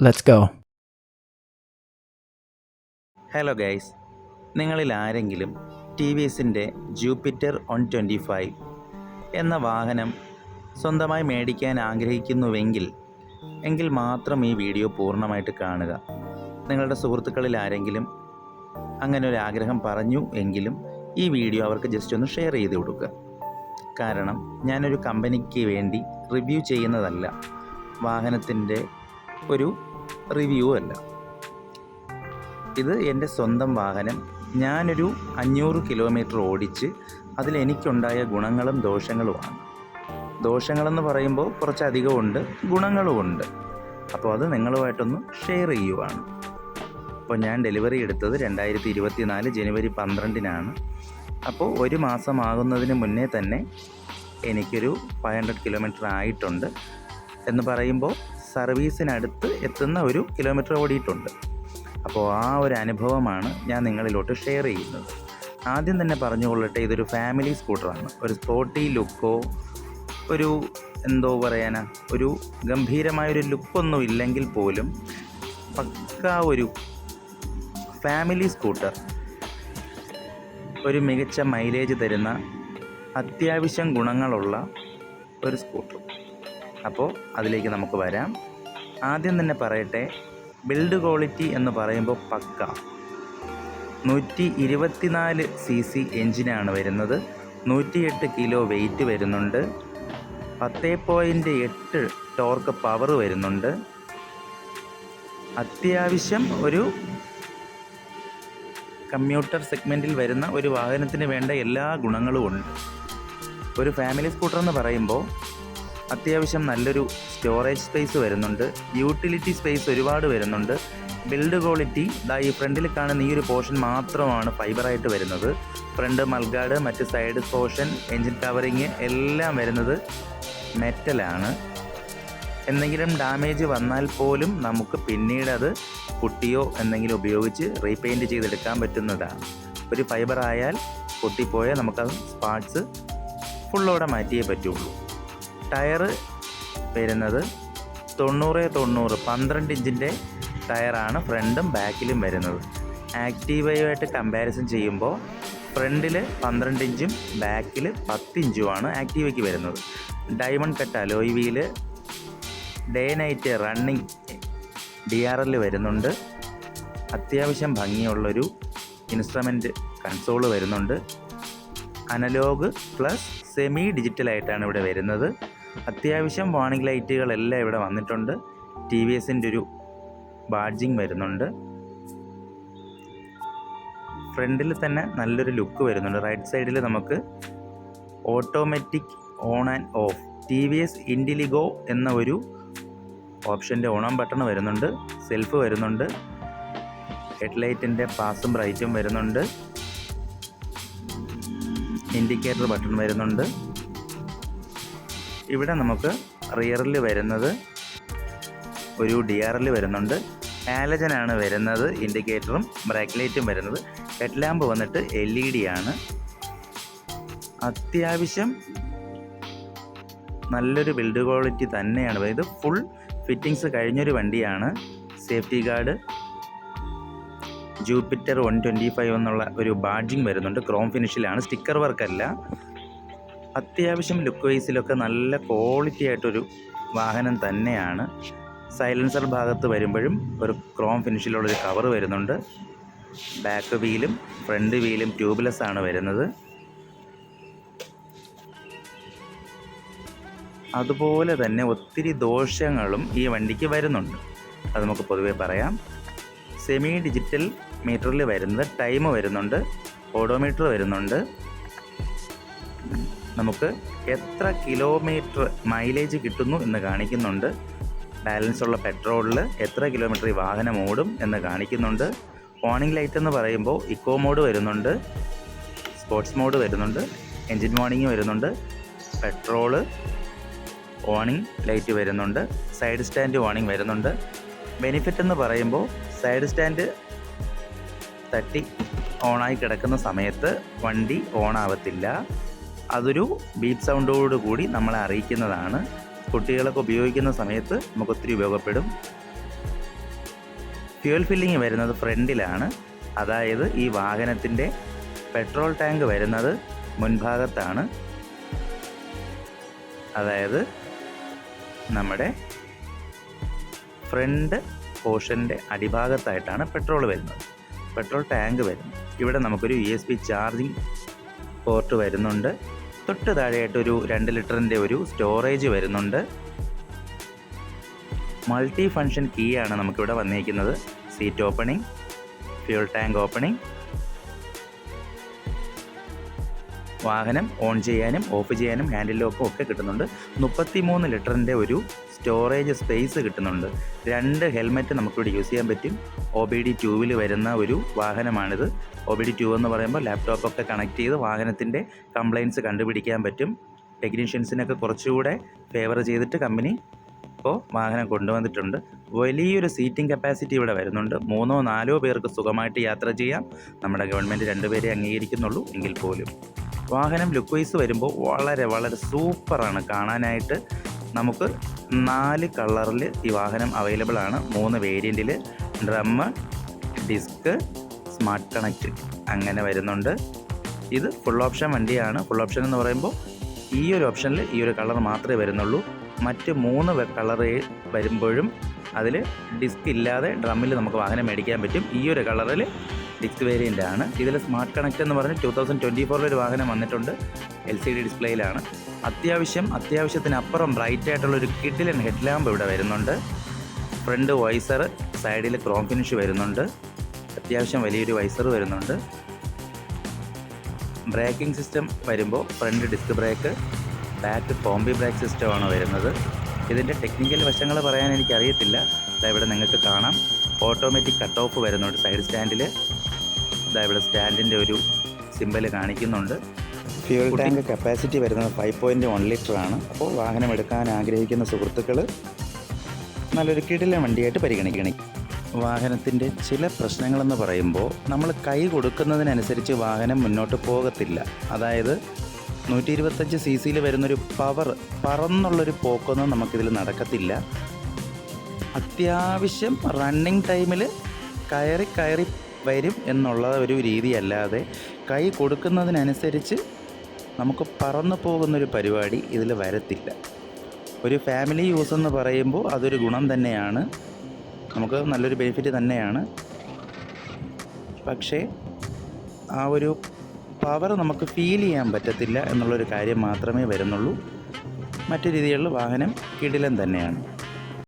Let's go hello guys നിങ്ങളിൽ ആരെങ്കിലും T V എസിന്റെ ജൂപ്പിറ്റർ ഒൺ ട്വന്റി ഫൈവ് എന്ന വാഹനം സ്വന്തമായി മേടിക്കാൻ ആഗ്രഹിക്കുന്നുവെങ്കിൽ എങ്കിൽ മാത്രം ഈ വീഡിയോ പൂർണമായിട്ട് കാണുക. നിങ്ങളുടെ സുഹൃത്തുക്കളിൽ ആരെങ്കിലും അങ്ങനെ ഒരു ആഗ്രഹം പറഞ്ഞു എങ്കിലും ഈ വീഡിയോ അവർക്ക് ജസ്റ്റ് ഒന്ന് ഷെയർ ചെയ്ത് കൊടുക്കുക. കാരണം ഞാനൊരു കമ്പനിക്ക് വേണ്ടി റിവ്യൂ ചെയ്യുന്നതല്ല വാഹനത്തിന്റെ ഒരു റിവ്യൂ അല്ല. ഇത് എന്റെ സ്വന്തം വാഹനം. ഞാനൊരു അഞ്ഞൂറ് കിലോമീറ്റർ ഓടിച്ച് അതിലെനിക്കുണ്ടായ ഗുണങ്ങളും ദോഷങ്ങളുമാണ്. ദോഷങ്ങളെന്ന് പറയുമ്പോൾ കുറച്ചധികം ഉണ്ട് ഗുണങ്ങളുമുണ്ട് അപ്പോൾ അത് നിങ്ങളുമായിട്ടൊന്ന് ഷെയർ ചെയ്യുവാണ്. അപ്പോൾ ഞാൻ ഡെലിവറി എടുത്തത് രണ്ടായിരത്തി ഇരുപത്തി നാല് ജനുവരി പന്ത്രണ്ടിനാണ്. അപ്പോൾ ഒരു മാസമാകുന്നതിന് മുന്നേ തന്നെ എനിക്കൊരു ഫൈവ് ഹൺഡ്രഡ് കിലോമീറ്റർ ആയിട്ടുണ്ട് എന്ന് പറയുമ്പോൾ സർവീസിനടുത്ത് എത്തുന്ന ഒരു കിലോമീറ്റർ ഓടിയിട്ടുണ്ട്. അപ്പോൾ ആ ഒരു അനുഭവമാണ് ഞാൻ നിങ്ങളിലോട്ട് ഷെയർ ചെയ്യുന്നത്. ആദ്യം തന്നെ പറഞ്ഞുകൊള്ളട്ടെ ഇതൊരു ഫാമിലി സ്കൂട്ടറാണ് ഒരു സ്പോർട്ടി ലുക്കോ ഒരു എന്തോ പറയാനാ ഒരു ഗംഭീരമായൊരു ലുക്കൊന്നും ഇല്ലെങ്കിൽ പോലും പക്ക ഒരു ഫാമിലി സ്കൂട്ടർ ഒരു മികച്ച മൈലേജ് തരുന്ന അത്യാവശ്യം ഗുണങ്ങളുള്ള ഒരു സ്കൂട്ടർ അപ്പോൾ അതിലേക്ക് നമുക്ക് വരാം. ആദ്യം തന്നെ പറയട്ടെ ബിൽഡ് ക്വാളിറ്റി എന്ന് പറയുമ്പോൾ പക്ക. നൂറ്റി ഇരുപത്തിനാല് സി സി എഞ്ചിനാണ് വരുന്നത്. നൂറ്റിയെട്ട് കിലോ വെയിറ്റ് വരുന്നുണ്ട്. പത്ത് പോയിന്റ് എട്ട് ടോർക്ക് പവർ വരുന്നുണ്ട്. അത്യാവശ്യം ഒരു കമ്മ്യൂട്ടർ സെഗ്മെന്റിൽ വരുന്ന ഒരു വാഹനത്തിന് വേണ്ട എല്ലാ ഗുണങ്ങളും ഉണ്ട്. ഒരു ഫാമിലി സ്കൂട്ടർ എന്ന് പറയുമ്പോൾ അത്യാവശ്യം നല്ലൊരു സ്റ്റോറേജ് സ്പേസ് വരുന്നുണ്ട്. യൂട്ടിലിറ്റി സ്പേസ് ഒരുപാട് വരുന്നുണ്ട്. ബിൽഡ് ക്വാളിറ്റി ദാ ഈ ഫ്രണ്ടിൽ കാണുന്ന ഈ ഒരു പോർഷൻ മാത്രമാണ് ഫൈബറായിട്ട് വരുന്നത്. ഫ്രണ്ട് മൽഗാഡ് മറ്റ് സൈഡ് പോർഷൻ എൻജിൻ കവറിങ് എല്ലാം വരുന്നത് മെറ്റലാണ് എന്തെങ്കിലും ഡാമേജ് വന്നാൽ പോലും നമുക്ക് പിന്നീട് അത് കുട്ടിയോ എന്തെങ്കിലും ഉപയോഗിച്ച് റീപെയിന്റ് ചെയ്തെടുക്കാൻ പറ്റുന്നതാണ്. ഒരു ഫൈബർ ആയാൽ പൊട്ടിപ്പോയാൽ നമുക്കത് പാർട്സ് ഫുള്ളോടെ മാറ്റിയേ പറ്റുള്ളൂ. ടയറ് വരുന്നത് തൊണ്ണൂറ് തൊണ്ണൂറ് പന്ത്രണ്ട് ഇഞ്ചിന്റെ ടയറാണ് ഫ്രണ്ടും ബാക്കിലും വരുന്നത്. ആക്റ്റീവയുമായിട്ട് കമ്പാരിസൺ ചെയ്യുമ്പോൾ ഫ്രണ്ടിൽ പന്ത്രണ്ട് ഇഞ്ചും ബാക്കിൽ പത്ത് ഇഞ്ചുമാണ് ആക്റ്റീവയ്ക്ക് വരുന്നത്. Diamond cut alloy wheel day night running D R L വരുന്നുണ്ട്. അത്യാവശ്യം ഭംഗിയുള്ളൊരു ഇൻസ്ട്രുമെന്റ് കൺസോൾ വരുന്നുണ്ട്. അനലോഗ് പ്ലസ് സെമി ഡിജിറ്റലായിട്ടാണ് ഇവിടെ വരുന്നത്. അത്യാവശ്യം വാണിംഗ് ലൈറ്റുകളെല്ലാം ഇവിടെ വന്നിട്ടുണ്ട്. ടി വി എസിന്റെ ഒരു ബാഡ്ജിങ് വരുന്നുണ്ട്. ഫ്രണ്ടിൽ തന്നെ നല്ലൊരു ലുക്ക് വരുന്നുണ്ട്. റൈറ്റ് സൈഡിൽ നമുക്ക് automatic on and off T V S Intelligo എന്ന ഒരു ഓപ്ഷന്റെ ഓൺ ബട്ടൺ വരുന്നുണ്ട്. സെൽഫ് വരുന്നുണ്ട്. ഹെഡ്ലൈറ്റിന്റെ പാസും ബ്രൈറ്റും വരുന്നുണ്ട്. ഇൻഡിക്കേറ്റർ ബട്ടൺ വരുന്നുണ്ട്. ഇവിടെ നമുക്ക് റിയറിൽ വരുന്നത് ഒരു ഡി ആർ എൽ വരുന്നുണ്ട്. ആലജനാണ് വരുന്നത് ഇൻഡിക്കേറ്ററും ബ്രേക്ക് ലൈറ്റും വരുന്നത്. ഹെഡ് ലാമ്പ് വന്നിട്ട് എൽ ഇ ഡി ആണ്. അത്യാവശ്യം നല്ലൊരു ബിൽഡ് ക്വാളിറ്റി തന്നെയാണ്. ഇത് ഫുൾ ഫിറ്റിങ്സ് കഴിഞ്ഞൊരു വണ്ടിയാണ്. Safety guard Jupiter one twenty five എന്നുള്ള ഒരു ബാഡ്ജിങ് വരുന്നുണ്ട്. ക്രോം ഫിനിഷിലാണ് സ്റ്റിക്കർ വർക്കല്ല അത്യാവശ്യം ലുക്ക് വൈസിലൊക്കെ നല്ല ക്വാളിറ്റി ആയിട്ടൊരു വാഹനം തന്നെയാണ്. സൈലൻസർ ഭാഗത്ത് വരുമ്പോഴും ഒരു ക്രോം ഫിനിഷിലുള്ളൊരു കവർ വരുന്നുണ്ട്. ബാക്ക് വീലും ഫ്രണ്ട് വീലും ട്യൂബ്ലെസ് ആണ് വരുന്നത്. അതുപോലെ തന്നെ ഒത്തിരി ദോഷങ്ങളും ഈ വണ്ടിക്ക് വരുന്നുണ്ട്. അത് നമുക്ക് പൊതുവേ പറയാം. സെമി ഡിജിറ്റൽ മീറ്ററിൽ വരുന്നത് ടൈം വരുന്നുണ്ട് ഓഡോമീറ്റർ വരുന്നുണ്ട്. നമുക്ക് എത്ര കിലോമീറ്റർ മൈലേജ് കിട്ടുന്നു എന്ന് കാണിക്കുന്നുണ്ട്. ബാലൻസ് ഉള്ള പെട്രോളിൽ എത്ര കിലോമീറ്റർ ഈ വാഹനം ഓടും എന്ന് കാണിക്കുന്നുണ്ട്. വാർണിംഗ് ലൈറ്റ് എന്ന് പറയുമ്പോൾ ഇക്കോ മോഡ് വരുന്നുണ്ട്. സ്പോർട്സ് മോഡ് വരുന്നുണ്ട്. എൻജിൻ വാണിംഗ് വരുന്നുണ്ട്. പെട്രോൾ വാർണിംഗ് ലൈറ്റ് വരുന്നുണ്ട്. സൈഡ് സ്റ്റാൻഡ് വാണിംഗ് വരുന്നുണ്ട്. ബെനിഫിറ്റ് എന്ന് പറയുമ്പോൾ സൈഡ് സ്റ്റാൻഡ് തട്ടി ഓണായി കിടക്കുന്ന സമയത്ത് വണ്ടി ഓൺ ആവത്തില്ല. അതൊരു ബീപ്പ് സൗണ്ടോട് കൂടി നമ്മളെ അറിയിക്കുന്നതാണ്. കുട്ടികളൊക്കെ ഉപയോഗിക്കുന്ന സമയത്ത് നമുക്ക് ഒത്തിരി ഉപയോഗപ്പെടും. ഫ്യൂൽ ഫില്ലിംഗ് വരുന്നത് ഫ്രണ്ടിലാണ്. അതായത് ഈ വാഹനത്തിന്റെ പെട്രോൾ ടാങ്ക് വരുന്നത് മുൻഭാഗത്താണ്. അതായത് നമ്മുടെ ഫ്രണ്ട് പോർഷന്റെ അടിഭാഗത്തായിട്ടാണ് പെട്രോൾ വരുന്നത്. പെട്രോൾ ടാങ്ക് വരുന്നത്. ഇവിടെ നമുക്കൊരു U S B charging port വരുന്നുണ്ട്. തൊട്ട് താഴെയായിട്ട് ഒരു രണ്ട് ലിറ്ററിന്റെ ഒരു സ്റ്റോറേജ് വരുന്നുണ്ട്. മൾട്ടി ഫങ്ഷൻ കീ ആണ് നമുക്കിവിടെ വന്നിരിക്കുന്നത് seat opening fuel tank opening വാഹനം ഓൺ ചെയ്യാനും ഓഫ് ചെയ്യാനും ഹാൻഡിൽ ലോക്കും ഒക്കെ കിട്ടുന്നുണ്ട്. മുപ്പത്തി മൂന്ന് ലിറ്ററിന്റെ ഒരു സ്റ്റോറേജ് സ്പേസ് കിട്ടുന്നുണ്ട്. രണ്ട് ഹെൽമെറ്റ് നമുക്കിവിടെ യൂസ് ചെയ്യാൻ പറ്റും. ഒ ബി ഡി ട്യൂവിൽ വരുന്ന ഒരു വാഹനമാണിത്. ഒ ബി ഡി ട്യൂ എന്ന് പറയുമ്പോൾ ലാപ്ടോപ്പൊക്കെ കണക്ട് ചെയ്ത് വാഹനത്തിന്റെ കംപ്ലയിൻസ് കണ്ടുപിടിക്കാൻ പറ്റും. ടെക്നീഷ്യൻസിനൊക്കെ കുറച്ചുകൂടെ ഫേവർ ചെയ്തിട്ട് കമ്പനി ഇപ്പോൾ വാഹനം കൊണ്ടുവന്നിട്ടുണ്ട്. വലിയൊരു സീറ്റിംഗ് കപ്പാസിറ്റി ഇവിടെ വരുന്നുണ്ട്. മൂന്നോ നാലോ പേർക്ക് സുഖമായിട്ട് യാത്ര ചെയ്യാം. നമ്മുടെ ഗവൺമെന്റ് രണ്ടുപേരെ അംഗീകരിക്കുന്നുള്ളൂ എങ്കിൽ പോലും. വാഹനം ലുക്ക് വൈസ് വരുമ്പോൾ വളരെ വളരെ സൂപ്പറാണ് കാണാനായിട്ട് നമുക്ക് നാല് കളറിൽ ഈ വാഹനം അവൈലബിൾ ആണ്. മൂന്ന് വേരിയന്റിൽ ഡ്രമ്മ് ഡിസ്ക് സ്മാർട്ട് കണക്റ്റ് അങ്ങനെ വരുന്നുണ്ട്. ഇത് ഫുൾ ഓപ്ഷൻ വണ്ടിയാണ്. ഫുൾ ഓപ്ഷൻ എന്ന് പറയുമ്പോൾ ഈ ഒരു ഓപ്ഷനിൽ ഈ ഒരു കളർ മാത്രമേ വരുന്നുള്ളൂ. മറ്റ് മൂന്ന് കളർ വരുമ്പോഴും അതിൽ ഡിസ്ക് ഇല്ലാതെ ഡ്രമ്മിൽ നമുക്ക് വാഹനം മേടിക്കാൻ പറ്റും. ഈ ഒരു കളറിൽ ഡിസ്ക് വേരിയന്റ് ആണ്. ഇതിൽ സ്മാർട്ട് കണക്റ്റ് എന്ന് പറഞ്ഞ് ടു തൗസൻഡ് ട്വന്റി ഫോറിൽ ഒരു വാഹനം വന്നിട്ടുണ്ട്. എൽ സി ഡി ഡിസ്പ്ലേയിലാണ് അത്യാവശ്യം അത്യാവശ്യത്തിനപ്പുറം ബ്രൈറ്റ് ആയിട്ടുള്ള ഒരു കിഡിലൻ ഹെഡ് ലാമ്പ് ഇവിടെ വരുന്നുണ്ട്. ഫ്രണ്ട് വൈസർ സൈഡിൽ ക്രോം ഫിനിഷ് വരുന്നുണ്ട്. അത്യാവശ്യം വലിയൊരു വൈസർ വരുന്നുണ്ട്. ബ്രേക്കിംഗ് സിസ്റ്റം വരുമ്പോൾ front disc brake back combi brake സിസ്റ്റമാണ് വരുന്നത്. ഇതിന്റെ ടെക്നിക്കൽ വശങ്ങൾ പറയാൻ എനിക്കറിയത്തില്ല. ഇതാ ഇവിടെ നിങ്ങൾക്ക് കാണാം. ഓട്ടോമാറ്റിക് കട്ട് ഓഫ് വരുന്നുണ്ട് സൈഡ് സ്റ്റാൻഡിൽ ഇതാ ഇവിടെ സ്റ്റാൻഡിന്റെ ഒരു സിമ്പൽ കാണിക്കുന്നുണ്ട്. ഫ്യൂൽ ടാങ്ക് കപ്പാസിറ്റി വരുന്നത് ഫൈവ് പോയിന്റ് വൺ ലിറ്റർ ആണ്. അപ്പോൾ വാഹനം എടുക്കാൻ ആഗ്രഹിക്കുന്ന സുഹൃത്തുക്കൾ നല്ലൊരു കിടിലൻ വണ്ടിയായിട്ട് പരിഗണിക്കണം. വാഹനത്തിന്റെ ചില പ്രശ്നങ്ങളെന്ന് പറയുമ്പോൾ നമ്മൾ കൈ കൊടുക്കുന്നതിനനുസരിച്ച് വാഹനം മുന്നോട്ട് പോകത്തില്ല. അതായത് നൂറ്റി ഇരുപത്തഞ്ച് സി സിയിൽ വരുന്നൊരു പവർ പറന്നുള്ളൊരു പോക്കൊന്നും നമുക്കിതിൽ നടക്കത്തില്ല. അത്യാവശ്യം റണ്ണിങ് ടൈമിൽ കയറി കയറി വരും എന്നുള്ള ഒരു രീതിയല്ലാതെ കൈ കൊടുക്കുന്നതിനനുസരിച്ച് നമുക്ക് പറന്നു പോകുന്നൊരു പരിപാടി ഇതിൽ വരത്തില്ല. ഒരു ഫാമിലി യൂസ് എന്ന് പറയുമ്പോൾ അതൊരു ഗുണം തന്നെയാണ്. നമുക്ക് നല്ലൊരു ബെനിഫിറ്റ് തന്നെയാണ്. പക്ഷേ ആ ഒരു പവർ നമുക്ക് ഫീൽ ചെയ്യാൻ പറ്റത്തില്ല എന്നുള്ളൊരു കാര്യം മാത്രമേ വരുന്നുള്ളൂ. മറ്റു രീതിയിലുള്ള വാഹനം കിടിലം തന്നെയാണ്.